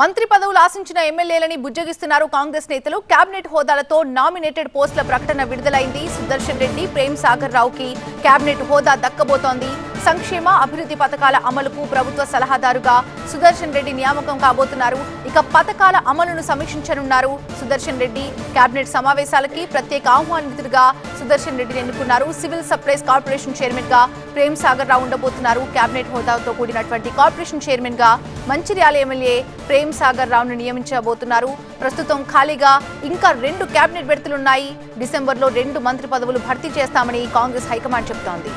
మంత్రి పదవులు ఆశించిన ఎమ్మెల్యేలని బుజ్జగిస్తున్నారు కాంగ్రెస్ నేతలు. కేబినెట్ హోదాలతో నామినేటెడ్ పోస్టుల ప్రకటన విడుదలైంది. సుదర్శన్ రెడ్డి ప్రేమ్ సాగర్ రావుకి కేబినెట్ హోదా దక్కబోతోంది. సంక్షేమ అభివృద్ధి పథకాల అమలుకు ప్రభుత్వ సలహాదారుగా సుదర్శన్ రెడ్డి నియామకం కాబోతున్నారు. ఇక పథకాల అమలును సమీక్షించనున్నారు సుదర్శన్ రెడ్డి. కేబినెట్ సమావేశాలకి ప్రత్యేక ఆహ్వానితుడిగా సుదర్శన్ రెడ్డిని ఎన్నుకున్నారు. సివిల్ సప్లైస్ కార్పొరేషన్ చైర్మన్గా ప్రేమ్ సాగర్ రావు ఉండబోతున్నారు. కేబినెట్ హోదాతో కూడినటువంటి కార్పొరేషన్ చైర్మన్గా మంచిర్యాల ఎమ్మెల్యే ప్రేమ్ సాగర్ రావును నియమించబోతున్నారు. ప్రస్తుతం ఖాళీగా ఇంకా రెండు కేబినెట్ బెర్తులున్నాయి డిసెంబర్లో రెండు మంత్రి పదవులు భర్తీ చేస్తామని కాంగ్రెస్ హైకమాండ్ చెబుతోంది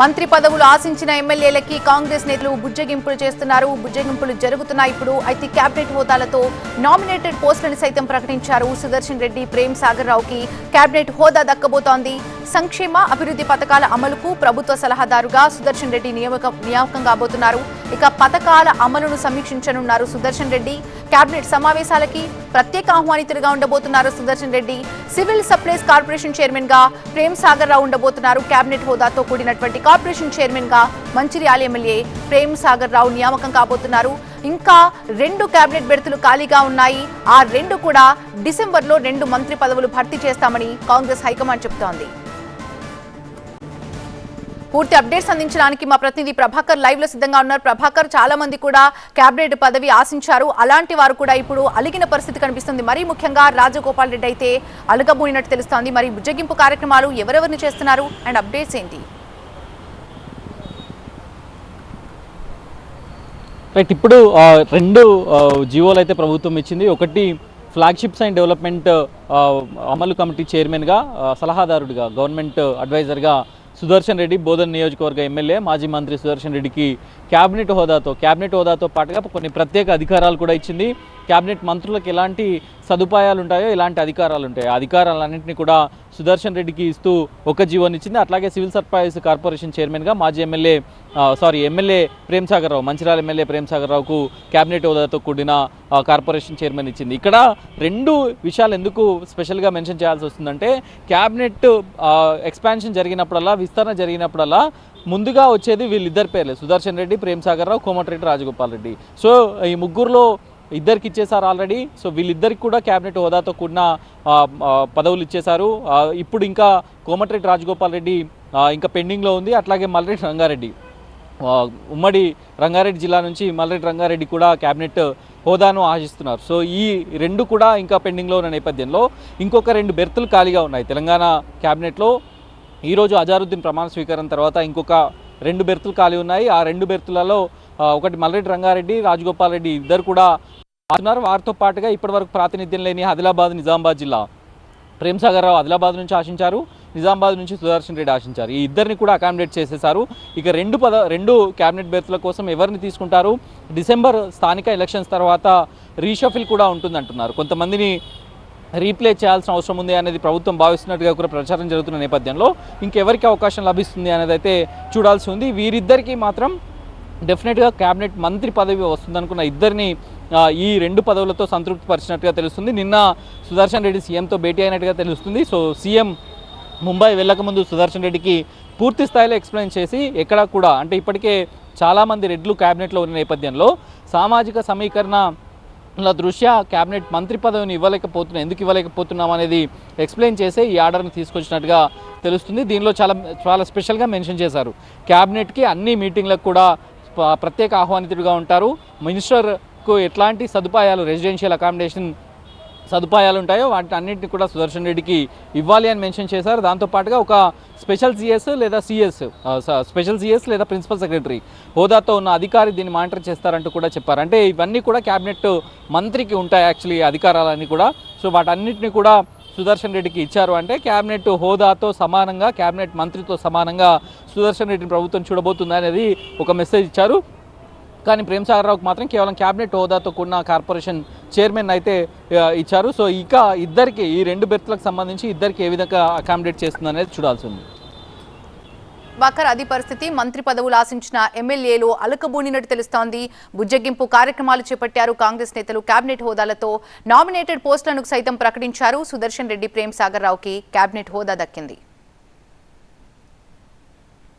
మంత్రి పదవులు ఆశించిన ఎమ్మెల్యేలకి కాంగ్రెస్ నేతలు బుజ్జగింపులు చేస్తున్నారు. బుజ్జగింపులు జరుగుతున్నాయి. ఇప్పుడు అయితే కేబినెట్ హోదాలతో నామినేటెడ్ పోస్టులను సైతం ప్రకటించారు. సుదర్శన్ రెడ్డి ప్రేమ్ సాగర్ రావుకి కేబినెట్ హోదా దక్కబోతోంది. సంక్షేమ అభివృద్ధి పథకాల అమలుకు ప్రభుత్వ సలహాదారుగా సుదర్శన్ రెడ్డి నియామక నియామకం కాబోతున్నారు. ఇక పథకాల అమలును సమీక్షించనున్నారు సుదర్శన్ రెడ్డి. కేబినెట్ సమావేశాలకి ప్రత్యేక ఆహ్వానితుడిగా ఉండబోతున్నారు Sudarshan Reddy. Civil supplies corporation చైర్మన్గా ప్రేమ్ సాగర్ రావు ఉండబోతున్నారు. కేబినెట్ హోదాతో కూడినటువంటి కార్పొరేషన్ చైర్మన్గా మంచిర్యాల ఎమ్మెల్యే ప్రేమ్ సాగర్ రావు నియామకం కాబోతున్నారు. ఇంకా రెండు కేబినెట్ బెర్తులు ఖాళీగా ఉన్నాయి. ఆ రెండు కూడా డిసెంబర్లో రెండు మంత్రి పదవులు భర్తీ చేస్తామని కాంగ్రెస్ హైకమాండ్ చెబుతోంది పూర్తి అప్డేట్స్ అందించడానికి మా ప్రతినిధి ప్రభాకర్ లైవ్లో సిద్ధంగా ఉన్నారు. ప్రభాకర్ చాలా మంది కూడా క్యాబినెట్ పదవి ఆశించారు. అలాంటి వారు కూడా ఇప్పుడు అలిగిన పరిస్థితి కనిపిస్తుంది. మరీ ముఖ్యంగా రాజగోపాల్ రెడ్డి అయితే అలగబోయినట్టు తెలుస్తోంది. మరి బుజ్జగింపు కార్యక్రమాలు ఎవరెవరిని చేస్తున్నారు? అండ్ అప్డేట్స్ ఏంటి? రైట్ ఇప్పుడు రెండు జీవోలు అయితే ప్రభుత్వం ఇచ్చింది. ఒకటి ఫ్లాగ్షిప్స్ అండ్ డెవలప్మెంట్ అమలు కమిటీ చైర్మన్గా సలహాదారుడిగా గవర్నమెంట్ అడ్వైజర్గా సుదర్శన్ రెడ్డి బోధన్ నియోజకవర్గ ఎమ్మెల్యే మాజీ మంత్రి సుదర్శన్ రెడ్డికి క్యాబినెట్ హోదాతో క్యాబినెట్ హోదాతో పాటుగా కొన్ని ప్రత్యేక అధికారాలు కూడా ఇచ్చింది. క్యాబినెట్ మంత్రులకు ఎలాంటి సదుపాయాలు ఉంటాయో ఇలాంటి అధికారాలు ఉంటాయి. ఆ అధికారాలన్నింటినీ కూడా సుదర్శన్ రెడ్డికి ఇస్తూ ఒక జీవోని ఇచ్చింది. అట్లాగే సివిల్ సప్లైస్ కార్పొరేషన్ చైర్మన్గా మాజీ MLA sorry MLA Premsagar Rao Mancherial MLA Premsagar రావుకు క్యాబినెట్ హోదాతో కూడిన కార్పొరేషన్ చైర్మన్ ఇచ్చింది. ఇక్కడ రెండు విషయాలు ఎందుకు స్పెషల్గా మెన్షన్ చేయాల్సి వస్తుందంటే క్యాబినెట్ ఎక్స్పాన్షన్ జరిగినప్పుడల్లా విస్తరణ జరిగినప్పుడల్లా ముందుగా వచ్చేది వీళ్ళిద్దరి పేర్లే. సుదర్శన్ రెడ్డి ప్రేమ్ సాగర్ రావు కోమటిరెడ్డి రాజగోపాల్ రెడ్డి. సో ఈ ముగ్గురులో ఇద్దరికి ఇచ్చేసారు ఆల్రెడీ. సో వీళ్ళిద్దరికి కూడా క్యాబినెట్ హోదాతో కూడిన పదవులు ఇచ్చేశారు. ఇప్పుడు ఇంకా కోమటిరెడ్డి రాజగోపాల్ రెడ్డి ఇంకా పెండింగ్లో ఉంది. అట్లాగే మల్రెడ్డి రంగారెడ్డి. ఉమ్మడి రంగారెడ్డి జిల్లా నుంచి మల్రెడ్డి రంగారెడ్డి కూడా క్యాబినెట్ హోదాను ఆశిస్తున్నారు. సో ఈ రెండు కూడా ఇంకా పెండింగ్లో ఉన్న నేపథ్యంలో ఇంకొక రెండు బెర్తులు ఖాళీగా ఉన్నాయి తెలంగాణ క్యాబినెట్లో. ఈరోజు అజారుద్దీన్ ప్రమాణ స్వీకారం తర్వాత ఇంకొక రెండు బెర్తులు ఖాళీ ఉన్నాయి. ఆ రెండు బెర్తులలో ఒకటి మల్రెడ్డి రంగారెడ్డి రాజగోపాల్ రెడ్డి ఇద్దరు కూడా ఉన్నారు వారితో పాటుగా ఇప్పటివరకు ప్రాతినిధ్యం లేని ఆదిలాబాద్ నిజామాబాద్ జిల్లా ప్రేమ్ రావు ఆదిలాబాద్ నుంచి ఆశించారు. నిజామాబాద్ నుంచి సుదర్శన్ రెడ్డి ఆశించారు. ఈ ఇద్దరిని కూడా అకామిడేట్ చేసేశారు. ఇక రెండు పద రెండు క్యాబినెట్ బెర్త్ల కోసం ఎవరిని తీసుకుంటారు? డిసెంబర్ స్థానిక ఎలక్షన్స్ తర్వాత రీషఫిల్ కూడా ఉంటుందంటున్నారు. కొంతమందిని రీప్లే చేయాల్సిన అవసరం ఉంది అనేది ప్రభుత్వం భావిస్తున్నట్టుగా కూడా ప్రచారం జరుగుతున్న నేపథ్యంలో ఇంకెవరికి అవకాశం లభిస్తుంది అనేది అయితే చూడాల్సి ఉంది. వీరిద్దరికీ మాత్రం డెఫినెట్గా క్యాబినెట్ మంత్రి పదవి వస్తుందనుకున్న ఇద్దరిని ఈ రెండు పదవులతో సంతృప్తి పరిచినట్టుగా తెలుస్తుంది. నిన్న సుదర్శన్ రెడ్డి సీఎంతో భేటీ అయినట్టుగా తెలుస్తుంది. సో సీఎం ముంబై వెళ్ళకముందు సుదర్శన్ రెడ్డికి పూర్తి స్థాయిలో ఎక్స్ప్లెయిన్ చేసి ఎక్కడ కూడా అంటే ఇప్పటికే చాలామంది రెడ్లు క్యాబినెట్లో ఉన్న నేపథ్యంలో సామాజిక సమీకరణ ల దృష్ట్యా క్యాబినెట్ మంత్రి పదవిని ఇవ్వలేకపోతున్నా ఎందుకు ఇవ్వలేకపోతున్నాం అనేది ఎక్స్ప్లెయిన్ చేసే ఈ ఆర్డర్ని తీసుకొచ్చినట్టుగా తెలుస్తుంది. దీనిలో చాలా చాలా స్పెషల్గా మెన్షన్ చేశారు. క్యాబినెట్కి అన్ని మీటింగ్లకు కూడా ప్రత్యేక ఆహ్వానితుడిగా ఉంటారు. మినిస్టర్కు ఎట్లాంటి సదుపాయాలు రెసిడెన్షియల్ అకామిడేషన్ సదుపాయాలు ఉంటాయో వాటి అన్నింటిని కూడా సుదర్శన్ రెడ్డికి ఇవ్వాలి అని మెన్షన్ చేశారు. దాంతోపాటుగా ఒక స్పెషల్ సిఎస్ లేదా సిఎస్ స్పెషల్ సిఎస్ లేదా ప్రిన్సిపల్ సెక్రటరీ హోదాతో ఉన్న అధికారి దీన్ని మానిటర్ చేస్తారంటూ కూడా చెప్పారు. అంటే ఇవన్నీ కూడా క్యాబినెట్ మంత్రికి ఉంటాయి యాక్చువల్లీ అధికారాలన్నీ కూడా. సో వాటన్నిటిని కూడా సుదర్శన్ రెడ్డికి ఇచ్చారు. అంటే క్యాబినెట్ హోదాతో సమానంగా క్యాబినెట్ మంత్రితో సమానంగా సుదర్శన్ రెడ్డిని ప్రభుత్వం చూడబోతుంది అనేది ఒక మెసేజ్ ఇచ్చారు. కానీ ప్రేమ్ సాగర్ రావుకి మాత్రం కేవలం క్యాబినెట్ హోదాతో కూడిన కార్పొరేషన్ చైర్మన్ అయితే ఇచ్చారు. సో ఇక ఇద్దరికి ఈ రెండు బెర్త్లకు సంబంధించి ఇద్దరికి ఏ విధంగా అకామిడేట్ చేస్తుంది అనేది చూడాల్సి ఉంది వాకర్ అది పరిస్థితి. మంత్రి పదవులు ఆశించిన ఎమ్మెల్యేలు అలకబూనినట్టు తెలుస్తోంది. బుజ్జగింపు కార్యక్రమాలు చేపట్టారు కాంగ్రెస్ నేతలు కేబినెట్ హోదాలతో. నామినేటెడ్ పోస్టులను సైతం ప్రకటించారు సుదర్శన్ రెడ్డి ప్రేమ్ సాగర్ రావుకి కేబినెట్ హోదా దక్కింది.